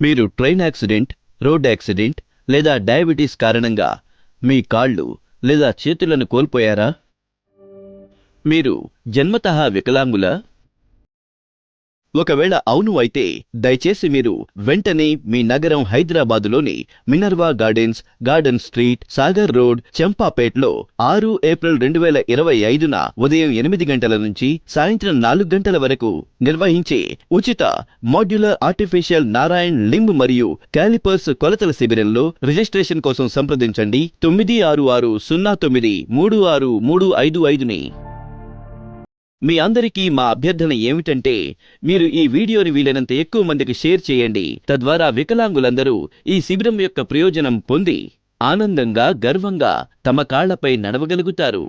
మీరు train accident road accident లేదా diabetes కారణంగా మీ కాళ్ళు లేదా చేతులను కోల్పోయారా? మీరు జన్మతః వికలాంగులా? ఒకవేళ అవును అయితే దయచేసి మీరు వెంటనే మీ నగరం హైదరాబాదులోని Minerva gardens garden street Sagar road చంపాపేట్లో ఆరు ఏప్రిల్ రెండు వేల ఇరవై ఐదున ఉదయం ఎనిమిది గంటల నుంచి సాయంత్రం నాలుగు గంటల వరకు నిర్వహించే ఉచిత మాడ్యులర్ ఆర్టిఫిషియల్ నారాయణ్ లింబ్ మరియు క్యాలిపర్స్ కొలతల శిబిరంలో రిజిస్ట్రేషన్ కోసం సంప్రదించండి తొమ్మిది ఆరు ఆరు సున్నా తొమ్మిది మూడు ఆరు మూడు ఐదు ఐదుని. మీ అందరికీ మా అభ్యర్థన ఏమిటంటే మీరు ఈ వీడియోని వీలైనంత ఎక్కువ మందికి షేర్ చేయండి. తద్వారా వికలాంగులందరూ ఈ శిబిరం యొక్క ప్రయోజనం పొంది ఆనందంగా గర్వంగా తమ కాళ్ళపై నడవగలుగుతారు.